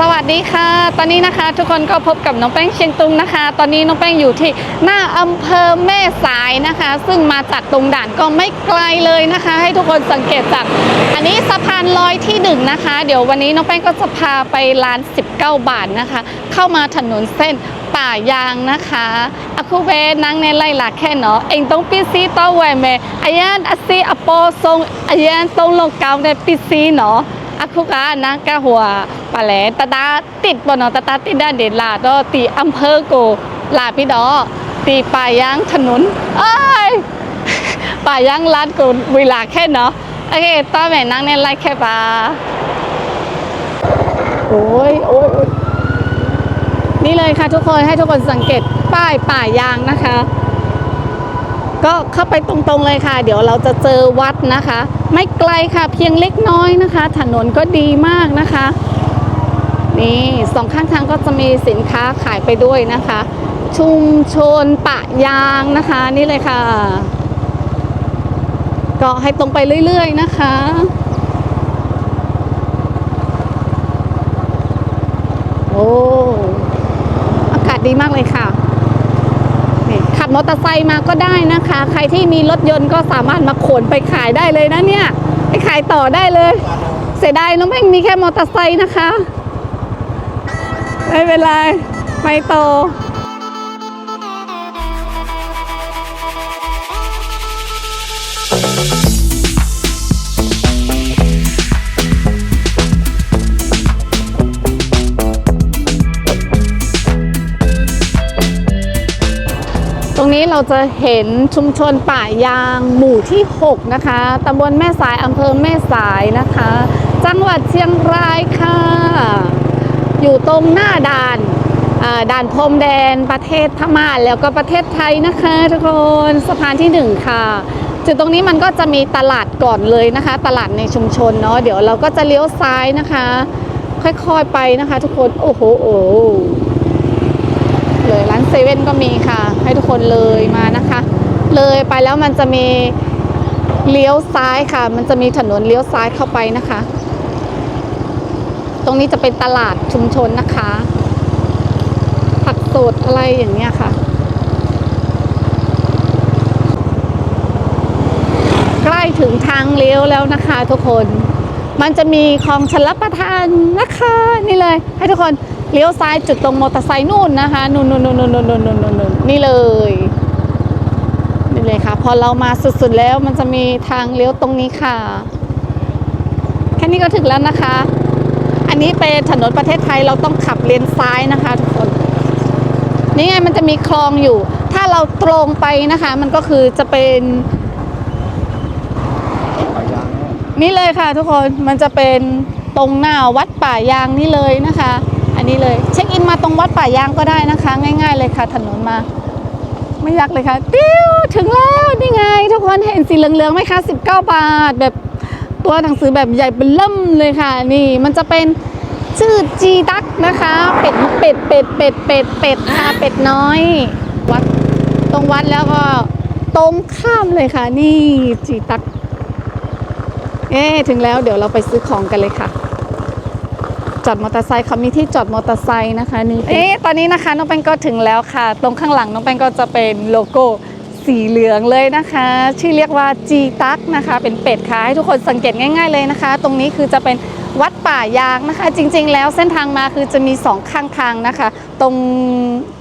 สวัสดีค่ะ ตอนนี้นะคะทุกคนก็พบกับน้องแป้งเชียงตุงนะคะ ตอนนี้น้องแป้งอยู่ที่หน้าอำเภอแม่สายนะคะ ซึ่งมาจากตรงด่านก็ไม่ไกลเลยนะคะ ให้ทุกคนสังเกตจาก อันนี้สะพานลอยที่หนึ่งนะคะ เดี๋ยววันนี้น้องแป้งก็จะพาไปร้าน 19 บาทนะคะ เข้ามาถนนเส้นป่ายางนะคะอะคูเวนางในไล่หลักแค่เนาะเองต้องปิดซีต่อแหวแม่อายันอซีอโปทรงอายันต้องลงเกาในปิดซีเนาะ aku kan nak ka hua pale tata ติดบ่เนาะตาตาติดได้เด็ดลาดตีอำเภอโกลาพี่ดอตีป่ายางถนนเอ้ยป่ายางลาดโกเวลาแค่เนาะโอเคต้อแม่นั่งในไล่แค่ปลาโอ้ยโอ้ยโอ้ยนี่เลยค่ะทุกคนให้ทุกคนสังเกตป้ายป่ายางนะคะ ก็เข้าไปตรงๆเลยค่ะ เดี๋ยวเราจะเจอวัดนะคะ ไม่ไกลค่ะเพียงเล็กน้อยนะคะ ถนนก็ดีมากนะคะ นี่สองข้างทางก็จะมีสินค้าขายไปด้วยนะคะ ชุมชนปะยางนะคะนี่เลยค่ะ ก็ให้ตรงไปเรื่อยๆนะคะโอ้อากาศดีมากเลยค่ะ ขับมอเตอร์ไซค์มาก็ได้นะคะ ใครที่มีรถยนต์ก็สามารถมาขนไปขายได้เลยนะเนี่ย ไปขายต่อได้เลย เสียดายน้องแม่งมีแค่มอเตอร์ไซค์นะคะ ไม่เป็นไรไปต่อ เราจะเห็นชุมชนป่ายางหมู่ที่ 6 นะคะตำบลแม่สายอำเภอแม่สายนะคะ จังหวัดเชียงรายค่ะ อยู่ตรงหน้าด่านอ่าด่านพรมแดนประเทศพม่าแล้วก็ประเทศไทยนะคะทุกคนสะพานที่ 1 ค่ะจุดตรงนี้มันก็จะมีตลาดก่อนเลยนะคะ ตลาดในชุมชนเนาะเดี๋ยวเราก็จะเลี้ยวซ้ายนะคะ ค่อยๆไปนะคะ ทุกคนโอ้โหโอ้โห เลย ร้านเซเว่นก็มีค่ะ ให้ทุกคนเลยมานะคะ เลยไปแล้วมันจะมีเลี้ยวซ้ายค่ะ มันจะมีถนนเลี้ยวซ้ายเข้าไปนะคะ ตรงนี้จะเป็นตลาดชุมชนนะคะ ผักสดอะไรอย่างเงี้ยค่ะ ใกล้ถึงทางเลี้ยวแล้วนะคะทุกคน มันจะมีคลองชลประทานนะคะ นี่เลย ให้ทุกคน เลี้ยวซ้ายจุดตรงมอเตอร์ไซค์นู่นนะคะนู่นนู่นนู่นนู่นนู่นนู่นนี่เลยนี่เลยค่ะ พอเรามาสุดๆแล้วมันจะมีทางเลี้ยวตรงนี้ค่ะ แค่นี้ก็ถึงแล้วนะคะ อันนี้เป็นถนนประเทศไทยเราต้องขับเลี้ยวซ้ายนะคะทุกคนนี่ไงมันจะมีคลองอยู่ ถ้าเราตรงไปนะคะ มันก็คือจะเป็นนี่เลยค่ะทุกคนมันจะเป็นตรงหน้าวัดป่ายางนี่เลยนะคะ อันนี้เลยเช็คอินมาตรงวัดป่ายางก็ได้นะคะ ง่าย ๆ เลยค่ะ ถนนมา ไม่ยากเลยค่ะติ้วถึงแล้วนี่ไง ทุกคนเห็นสีเหลืองๆไหมคะ 19 บาท แบบตัวหนังสือแบบใหญ่เป็นเริ่มเลยค่ะ นี่มันจะเป็นชื่อจีดักนะคะ เป็ดเป็ดเป็ดเป็ดเป็ดเป็ดค่ะเป็ดน้อย วัดตรงวัดแล้วก็ตรงข้ามเลยค่ะ นี่จีดัก เอ๊ถึงแล้วเดี๋ยวเราไปซื้อของกันเลยค่ะ จอดมอเตอร์ไซค์เขามีที่จอดมอเตอร์ไซค์นะคะนี่เอ๊ะตอนนี้นะคะน้องแป้งก็ถึงแล้วค่ะ ตรงข้างหลังน้องแป้งก็จะเป็นโลโก้สีเหลืองเลยนะคะ ชื่อเรียกว่าจีตักนะคะ เป็นเป็ดค่ะให้ทุกคนสังเกตง่าย ๆเลยนะคะ ตรงนี้คือจะเป็นวัดป่ายางนะคะ จริง ๆ แล้วเส้นทางมาคือจะมีสองข้างทางนะคะ ตรง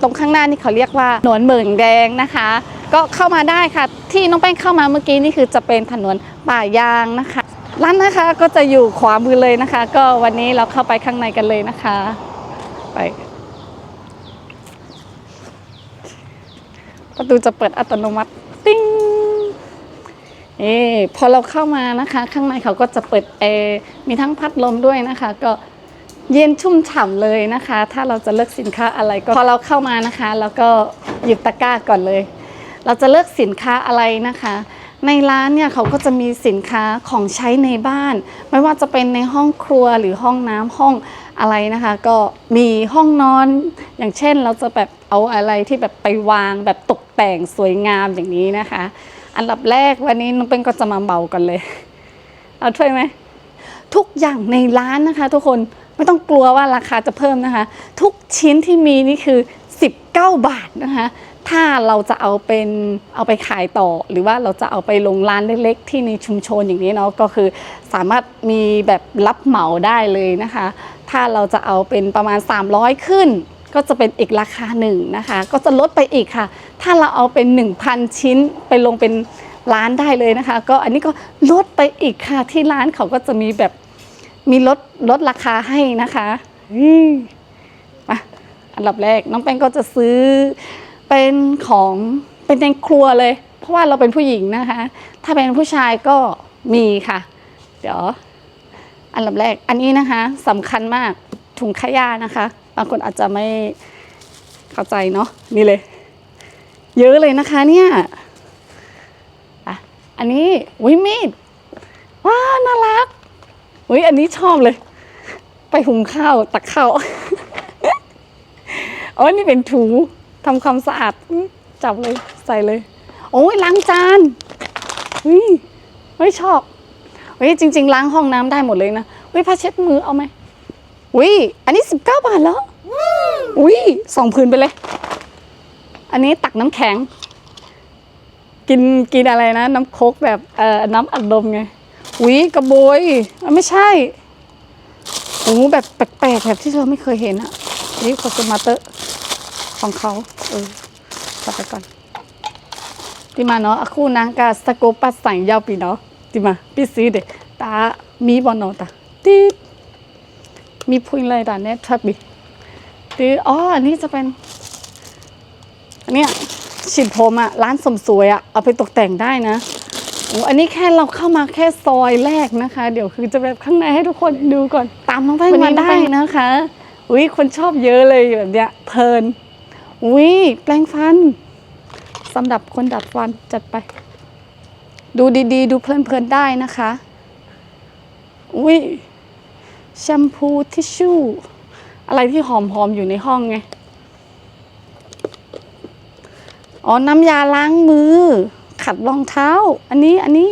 ตรงข้างหน้านี่เขาเรียกว่าหนวนเหมืองแดงนะคะ ก็เข้ามาได้ค่ะ ที่น้องแป้งเข้ามาเมื่อกี้นี่คือจะเป็นถนนป่ายางนะคะ ร้านนะคะก็จะอยู่ขวามือเลยนะคะ ก็วันนี้เราเข้าไปข้างในกันเลยนะคะ ไป ประตูจะเปิดอัตโนมัติติ้งเอพอเราเข้ามานะคะ ข้างในเขาก็จะเปิดแอร์มีทั้งพัดลมด้วยนะคะ ก็เย็นชุ่มฉ่ำเลยนะคะ ถ้าเราจะเลือกสินค้าอะไรก็พอเราเข้ามานะคะเราก็หยิบตะกร้าก่อนเลย เราจะเลือกสินค้าอะไรนะคะ ในร้านเนี่ยเขาก็จะมีสินค้าของใช้ในบ้าน ไม่ว่าจะเป็นในห้องครัวหรือห้องน้ำห้องอะไรนะคะ ก็มีห้องนอน อย่างเช่นเราจะแบบเอาอะไรที่แบบไปวางแบบตกแต่งสวยงามอย่างนี้นะคะ อันดับแรกวันนี้น้องเป็นก็จะมาเบากันเลย เอาถ้วยไหมทุกอย่างในร้านนะคะ ทุกคนไม่ต้องกลัวว่าราคาจะเพิ่มนะคะ ทุกชิ้นที่มีนี่คือ 19 บาทนะคะ ถ้าเราจะเอาเป็นเอาไปขายต่อ หรือว่าเราจะเอาไปลงร้านเล็กๆ ที่ในชุมชนอย่างนี้เนาะก็คือสามารถมีแบบรับเหมาได้เลยนะคะ ถ้าเราจะเอาเป็นประมาณ 300 ขึ้น ก็จะเป็นอีกราคาหนึ่งนะคะ ก็จะลดไปอีกค่ะ ถ้าเราเอาเป็น 1,000 ชิ้นไปลงเป็นร้านได้เลยนะคะ ก็อันนี้ก็ลดไปอีกค่ะที่ร้านเขาก็จะมีแบบมีลดลดราคาให้นะคะ อืม อันดับแรก น้องแป้งก็จะซื้อเป็นของเป็นในครัวเลย เพราะว่าเราเป็นผู้หญิงนะคะ ถ้าเป็นผู้ชายก็มีค่ะ เดี๋ยวอันดับแรกอันนี้นะคะสำคัญมากถุงขยะนะคะ บางคนอาจจะไม่เข้าใจเนาะนี่เลย เยอะเลยนะคะเนี่ยอันนี้วิมีดว้าน่ารักอุ้ยอันนี้ชอบเลย ไปหุงข้าวตักข้าว โอ๋อนี่เป็นถูทำความสะอาดจับเลยใส่เลย โอ้ยล้างจานเฮ้ยไม่ชอบเฮ้ยจริง ๆ ล้างห้องน้ำได้หมดเลยนะเฮ้ยผ้าเช็ดมือเอาไหมอุ้ยอันนี้สิบเก้าบาทแล้วอุ้ยสองพื้นไปเลย อันนี้ตักน้ำแข็ง กินกินอะไรนะ น้ำโคกแบบเอ่อน้ำอัดลมไงอุ้ยกระโบยอะไม่ใช่โอ้แบบแปลกๆแบบที่เธอไม่เคยเห็นอะนี่โคสมาเตอร์ ของเขา เออตัดไปก่อน Di mana aku nangka sekopas sang yau pi no. Di ma pi si de ta mi bon no ta. Ti มีพุงเลยต่เน็ตทับบิตีอ๋ออันนี้จะเป็นอันเนี้ยฉีดผมอะร้านสมสวยอะเอาไปตกแต่งได้นะโอ้อันนี้แค่เราเข้ามาแค่ซอยแรกนะคะ เดี๋ยวคือจะแบบข้างในให้ทุกคนดูก่อนตามน้องแป้งมาได้นะคะอุ้ยคนชอบเยอะเลยแบบเนี้ยเพลิน อุ้ยแปลงฟันสำหรับคนดัดฟันจัดไป ดูดีๆดูเพลินๆได้นะคะ อุ้ยแชมพูทิชชู่ อะไรที่หอมๆอยู่ในห้องไง อ๋อ น้ำยาล้างมือ ขัดรองเท้า อันนี้อันนี้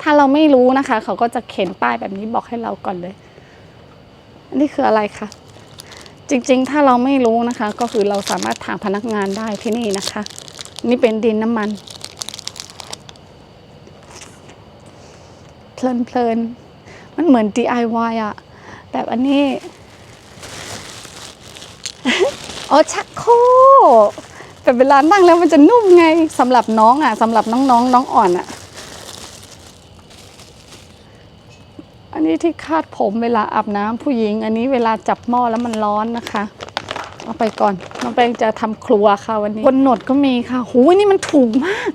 ถ้าเราไม่รู้นะคะ เขาก็จะเขียนป้ายแบบนี้บอกให้เราก่อนเลย อันนี้คืออะไรคะ จริงๆ ถ้าเราไม่รู้นะคะ ก็คือเราสามารถถามพนักงานได้ที่นี่นะคะ นี่เป็นดินน้ำมัน เพลินๆ มันเหมือน DIY อะแบบอันนี้อ๋อชักโครกแต่เวลานั่งแล้วมันจะนุ่มไงสำหรับน้องอะสำหรับน้องๆน้องอ่อนอะอั นนี้ที่คาดผมเวลาอาบน้ำผู้หญิง อันนี้เวลาจับหม้อแล้วมันร้อนนะคะ เอาไปก่อนน้องแป้งจะทำครัวค่ะวันนี้บนหนวดก็มีค่ะหูยนี่มันถูกมาก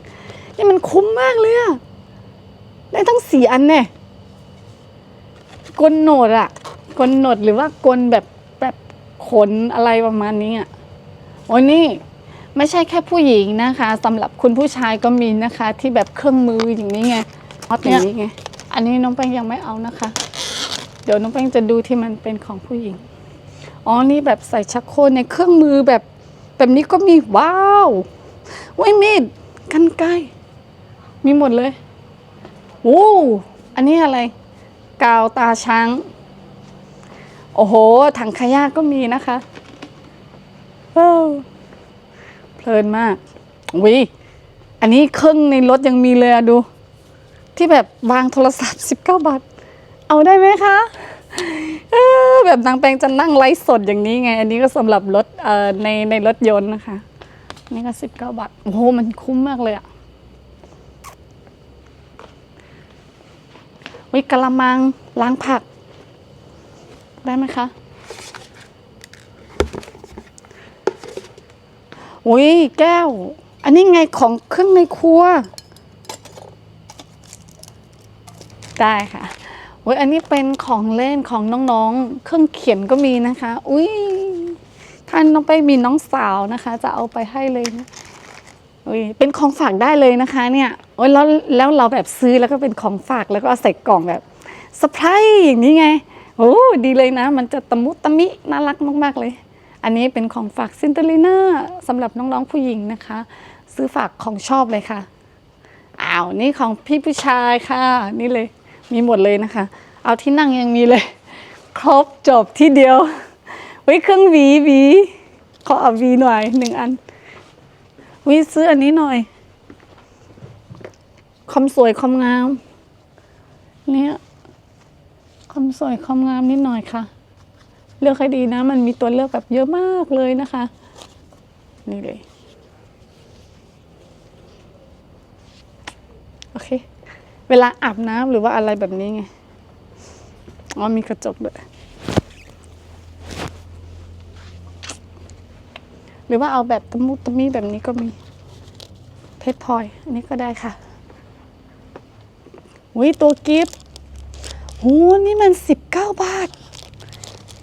นี่มันคุ้มมากเลยอะได้ทั้งสี่อันเนี่ยกลโหนดอะกลโหนดหรือว่ากลแบบแบบขนอะไรประมาณนี้อะโอ้ยนี่ไม่ใช่แค่ผู้หญิงนะคะสำหรับคุณผู้ชายก็มีนะคะ ที่แบบเครื่องมืออย่างนี้ไงอออย่างนี้ไง อันนี้น้องแป้งยังไม่เอานะคะ เดี๋ยวน้องแป้งจะดูที่มันเป็นของผู้หญิง อ๋อ นี่แบบใส่ชักโครกในเครื่องมือแบบแบบนี้ก็มีว้าวว้ยมีดกันไกรมีหมดเลยโอ้อันนี้อะไร กาวตาช้าง โอ้โห ถังขยะก็มีนะคะเอ้าเพลินมากวิอันนี้เครื่องในรถยังมีเลยอะดู ที่แบบวางโทรศัพท์ 19 บาท เอาได้ไหมคะแบบนางแปลงจะนั่งไลฟ์สดอย่างนี้ไง อันนี้ก็สำหรับรถในในรถยนต์นะคะ นี่ก็สิบเก้าบาท โอ้โห มันคุ้มมากเลยอะวิกละมังล้างผัก ได้ไหมคะอุ้ยแก้ว อันนี้ไงของเครื่องในครัว ได้ค่ะโอ้ยอันนี้เป็นของเล่นของน้องๆ เครื่องเขียนก็มีนะคะ อุ้ยท่านน้องไปมีน้องสาวนะคะ จะเอาไปให้เลยนะอุ้ยเป็นของฝากได้เลยนะคะ เนี่ยโอ้ยแล้วแล้วเราแบบซื้อแล้วก็เป็นของฝากแล้วก็เอาใส่กล่องแบบสไพรส์อย่างนี้ไงโอ้ดีเลยนะ มันจะตะมุตะมิน่ารักมาก ๆ เลย อันนี้เป็นของฝากซินเตอรีน่าสำหรับน้องๆผู้หญิงนะคะ ซื้อฝากของชอบเลยค่ะอ้าวนี่ของพี่ผู้ชายค่ะ นี่เลย มีหมดเลยนะคะ เอาที่นั่งยังมีเลย ครบจบที่เดียวไว้เครื่องหวีหวีขอเอาหวีหน่อยหนึ่งอันวิซื้ออันนี้หน่อยความสวยความงาม เนี่ยความสวยความงามนิดหน่อยค่ะ เลือกให้ดีนะ มันมีตัวเลือกแบบเยอะมากเลยนะคะ นี่เลย โอเค เวลาอาบน้ำหรือว่าอะไรแบบนี้ไง อ๋อมีกระจกด้วย หรือว่าเอาแบบตะมุตะมีแบบนี้ก็มี เพชรพลอย อันนี้ก็ได้ค่ะอุ้ยตัวกิฟต์โหนี่มันสิบเก้าบาท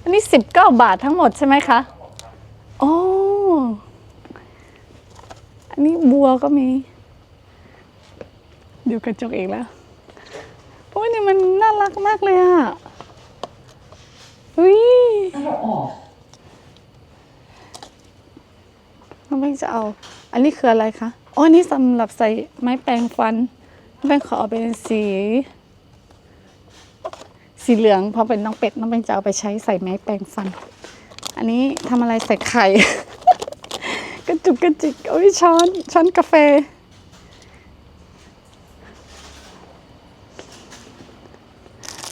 อันนี้สิบเก้าบาททั้งหมดใช่ไหมคะโอ้อันนี้บัวก็มี ดูกระจกเองแล้วโอ้ยนี่มันน่ารักมากเลยอะอุ้ยน้องแป้งจะเอา อันนี้คืออะไรคะอ๋อนนี้สำหรับใส่ไม้แปรงฟันน้องแป้งขอเอาเป็นสี สีเหลืองเพราะเป็นน้องเป็ดน้องแป้งจะเอาไปใช้ใส่ไม้แปรงฟัน อันนี้ทำอะไรใส่ไข่ กระจุกกระจิกโอ้ยช้อนช้อนกาแฟ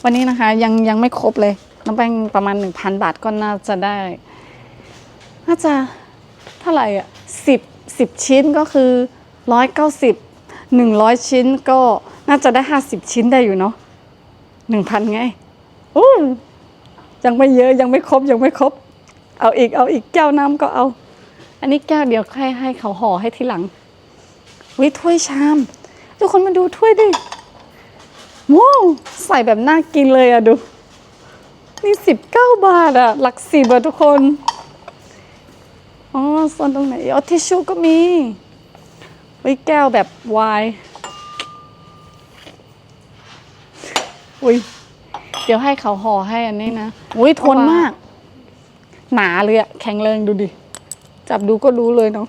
วันนี้นะคะยังยังไม่ครบเลย น้องแป้งประมาณ 1,000 บาทก็น่าจะได้ น่าจะเท่าไหร่อะสิบสิบชิ้นก็คือร้อยเก้าสิบหนึ่งร้อยชิ้นก็น่าจะได้ห้าสิบชิ้นได้อยู่เนาะหนึ่งพันไงอู้ยังไม่เยอะยังไม่ครบยังไม่ครบ เอาอีกเอาอีกแก้วน้ำก็เอา อันนี้แก้วเดียวให้ให้เขาห่อให้ทีหลังวิถ้วยชาม ทุกคนมาดูถ้วยดิ ว้าวใส่แบบน่ากินเลยอะดู นี่สิบเก้าบาทอะหลักสิบอะทุกคน อ๋อส่วนตรงไหนอ๋อทิชชู่ก็มีไว้แก้วแบบไวายอุ้ยเดี๋ยวให้เขาห่อให้อันนี้นะ อุ้ยทนมาก หนาเลยอะแข็งแรงดูดิ จับดูก็รู้เลยเนาะ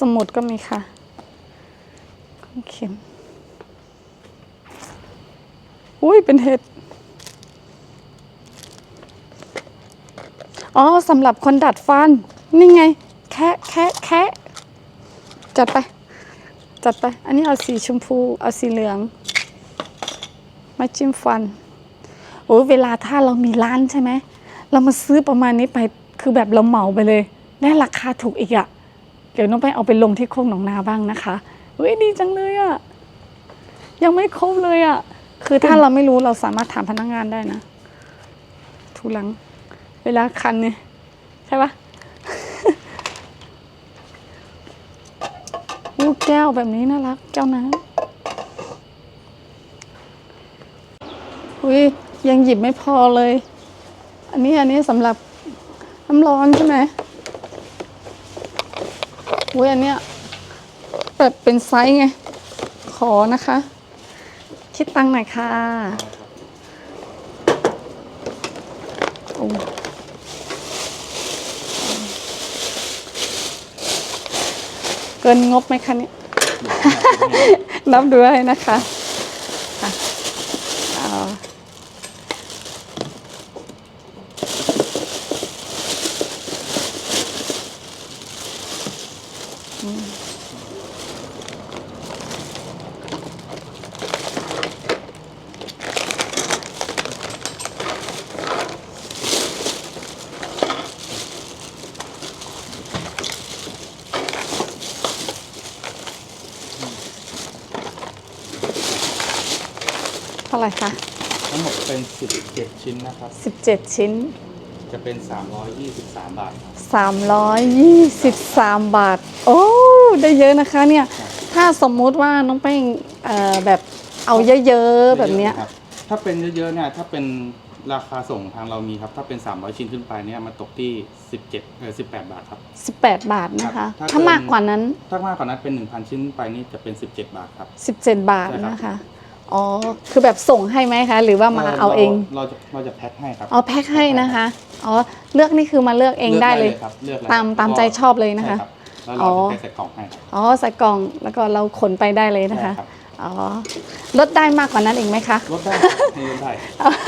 สมุดก็มีค่ะเข็ม อุ้ยเป็นเห็ด อ๋อสำหรับคนดัดฟัน นี่ไง แคะแคะแคะจัดไป จัดไป อันนี้เอาสีชมพู เอาสีเหลือง มาจิ้มฟัน โอ้เวลาถ้าเรามีร้านใช่ไหม เรามาซื้อประมาณนี้ไป คือแบบเราเหมาไปเลย ได้ราคาถูกอีกอะ ดี๋ยวน้องไปเอาไปลงที่โคกหนองนาบ้างนะคะเฮ้ยดีจังเลยอะยังไม่ครบเลยอะคือถ้าเราไม่รู้เราสามารถถามพนักงานได้นะถูหลัง เวลาคันเนี่ยใช่ปะอู้แก้วแบบนี้น่ารักแก้วน้ำอุ้ยยังหยิบไม่พอเลย อันนี้อันนี้สำหรับน้ำร้อนใช่ไหม อุ้ยอันเนี้ยแบบเป็นไซส์ไง ขอนะคะ คิดตังค์หน่อยค่ะโอ้เกินงบไหมคะเนี่ย นับดูให้นะคะอะ เท่าไหร่คะ ทั้งหมดเป็น 17 ชิ้นนะครับ 17 ชิ้น จะเป็น 323 บาทครับ 323 บาทโอ้ ได้เยอะนะคะเนี่ย ถ้าสมมุติว่าน้องแป้งเอ่อแบบเอาเยอะๆแบบเนี้ยะครับถ้าเป็นเยอะๆเนี่ยถ้าเป็นราคาส่งทางเรามีครับ ถ้าเป็น 300 ชิ้นขึ้นไปเนี่ยมันตกที่ 17เออ18 บาทครับ 18 บาทนะครัคะ บถ้าถ้ามากกว่านั้น ถ้ามากกว่านั้นเป็น 1,000 ชิ้นไปนี่จะเป็น 17 บาทครับ 17 บาทใช่ครับนะคะ อ๋อ คือแบบส่งให้ไหมคะ หรือว่ามาเอาเอง เราจะเราจะแพ็คให้ครับเอาแพ็คให้นะคะ อ๋อ เลือกนี่คือมาเลือกเองได้เลยครับเลือกเลยตามตามใจชอบเลยนะคะ ใช่รับ แล้วเราจะให้ใส่กล่องให้ครับอ๋อใส่กล่องแล้วก็เราขนไปได้เลยนะคะใช่รับอ๋อลดได้มากกว่านั้นอีกไหมคะ ลดได้ครับลดได้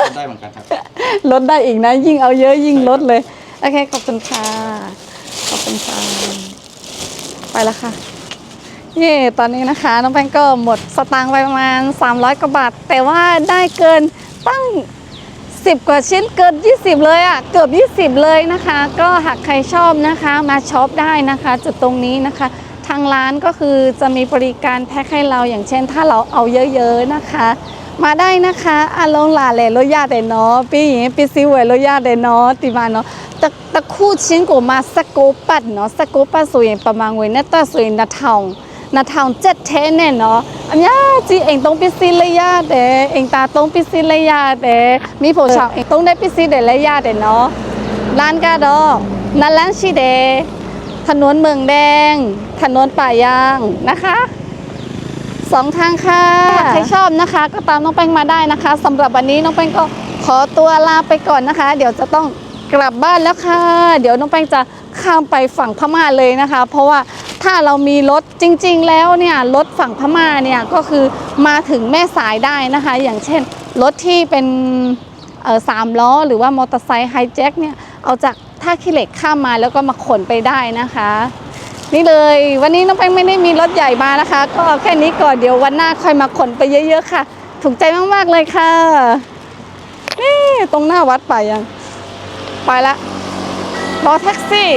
ลดได้เหมือนกันครับ ลดได้อีกนะ ยิ่งเอาเยอะยิ่งลดเลย โอเค ขอบคุณค่ะ ขอบคุณค่ะ ไปแล้วค่ะ เย่ตอนนี้นะคะ น้องแป้งก็หมดสตางค์ไปประมาณ 300 กว่าบาท แต่ว่าได้เกินตั้ง 10 กว่าชิ้นเกิน 20 เลยอะ่ะเกือบ 20 เลยนะคะ ก็หากใครชอบนะคะมาช็อปได้นะคะ จุดตรงนี้นะคะ ทางร้านก็คือจะมีบริการแพ็คให้เราอย่างเช่น ถ้าเราเอาเยอะๆนะคะ มาได้นะคะอาลงหลาแหลโรยาแต่นอปีอย่างปีซิวเวโรยาแต่นอติมาเนาะตะตะคู่ชิ้นกูมาสกูปัดเนาะสกูปัดสวยประมาณเวยนัตตาสวยนัททอง นดทางเจ็ดเทนเนาะอันนี้จีเองต้องปิซิเลยาเดเองตาต้องปิซิเลยาเดมีผู้ชาวเองต้องได้ปิซิเดเลยยาเดเนาะร้านกาดอนั่นร้านชีเดถนนเมืองแดง ถนนป่ายางนะคะสองทางค่ะใครชอบนะคะ ก็ตามน้องแป้งมาได้นะคะ สำหรับวันนี้น้องแป้งก็ขอตัวลาไปก่อนนะคะ เดี๋ยวจะต้องกลับบ้านแล้วค่ะ เดี๋ยวน้องแป้งจะข้ามไปฝั่งพม่าเลยนะคะ เพราะว่า ถ้าเรามีรถจริง ๆ แล้วเนี่ยรถฝั่งพม่าเนี่ยก็คือมาถึงแม่สายได้นะคะ อย่างเช่นรถที่เป็นสามล้อหรือว่ามอเตอร์ไซค์ไฮแจ็คเนี่ยเอาจากท่าขี้เหล็กข้ามมาแล้วก็มาขนไปได้นะคะ นี่เลยวันนี้น้องแป้งไม่ได้มีรถใหญ่มานะคะ ก็แค่นี้ก่อนเดี๋ยววันหน้าค่อยมาขนไปเยอะๆค่ะ ถูกใจมากๆเลยค่ะนี่ตรงหน้าวัดไปยังไปละรอแท็กซี่